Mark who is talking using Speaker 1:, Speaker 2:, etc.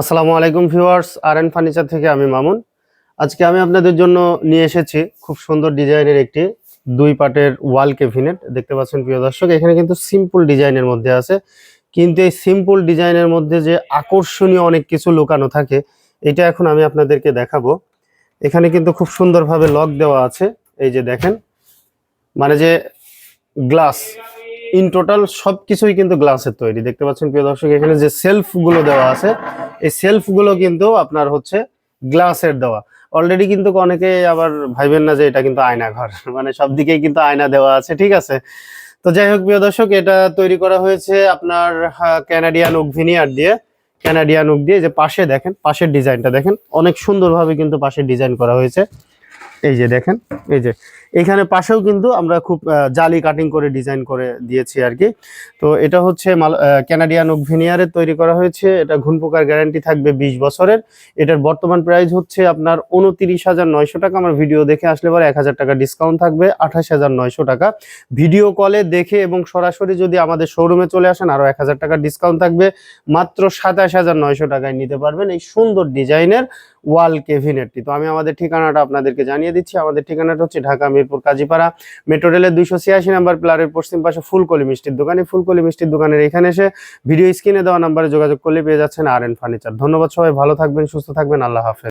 Speaker 1: আসসালামু আলাইকুম ভিউয়ার্স আর N furniture থেকে আমি মামুন। আজকে আমি আপনাদের জন্য নিয়ে এসেছি খুব সুন্দর ডিজাইনের একটি দুই পাটের ওয়াল ক্যাবিনেট। দেখতে পাচ্ছেন প্রিয় দর্শক, এখানে কিন্তু সিম্পল ডিজাইনের মধ্যে আছে। কিন্তু এই সিম্পল ডিজাইনের মধ্যে যে আকর্ষণীয় অনেক কিছু লুকানো থাকে, এটা এখন আমি আপনাদেরকে দেখাবো। এখানে কিন্তু খুব সুন্দরভাবে লক দেওয়া আছে। এই যে দেখেন মানে যে গ্লাস ইন টোটাল সব কিছুই কিন্তু গ্লাসের তৈরি। দেখতে পাচ্ছেন প্রিয় দর্শক, এখানে যে সেলফগুলো দেওয়া আছে, এই সেলফগুলো কিন্তু আপনার হচ্ছে গ্লাসের দেওয়া। অলরেডি কিন্তু অনেকে আবার ভাইবেন না যে এটা কিন্তু আয়না ঘর মানে সব দিকেই কিন্তু আয়না দেওয়া আছে, ঠিক আছে? তো যাই হোক প্রিয় দর্শক, এটা তৈরি করা হয়েছে আপনার ক্যানাডিয়ান ওক ভিনিয়ার দিয়ে। ক্যানাডিয়ান ওক দিয়ে যে পাশে দেখেন, পাশের ডিজাইনটা দেখেন। অনেক সুন্দরভাবে কিন্তু পাশের ডিজাইন করা হয়েছে। এই যে দেখেন, এই যে। এখানে পাশেও কিন্তু আমরা খুব জালি কাটিং করে ডিজাইন করে দিয়েছি আর কি। তো এটা হচ্ছে ক্যানাডিয়ান ওক ভিনিয়ারের তৈরি করা হয়েছে। এটা ঘুন পোকার গ্যারান্টি থাকবে বিশ বছরের। এটার বর্তমান প্রাইস হচ্ছে আপনার উনতিরিশ হাজার নয়শো টাকা। আমার ভিডিও দেখে আসলে পরে এক হাজার টাকা ডিসকাউন্ট থাকবে, আঠাশ হাজার নয়শো টাকা। ভিডিও কলে দেখে এবং সরাসরি যদি আমাদের শোরুমে চলে আসেন আরও এক হাজার টাকা ডিসকাউন্ট থাকবে। মাত্র সাতাশ হাজার নয়শো টাকায় নিতে পারবেন এই সুন্দর ডিজাইনের ওয়াল কেভিনেটটি তো আমি আমাদের ঠিকানাটা আপনাদেরকে জানিয়ে দিচ্ছি। আমাদের ঠিকানাটা হচ্ছে ঢাকা মিরপুর কাজীপাড়া। মেট্রো রেলের দুইশো ছিয়াশি নাম্বার প্লারের পশ্চিম পাশে ফুলকলি মিষ্টির দোকানে ফুলকলি মিষ্টির দোকানের এখানে এসে ভিডিও স্ক্রিনে দেওয়া নাম্বারে যোগাযোগ করলে পেয়ে যাচ্ছেন আর এন ফার্নিচার। ধন্যবাদ সবাই, ভালো থাকবেন, সুস্থ থাকবেন, আল্লাহ হাফেজ।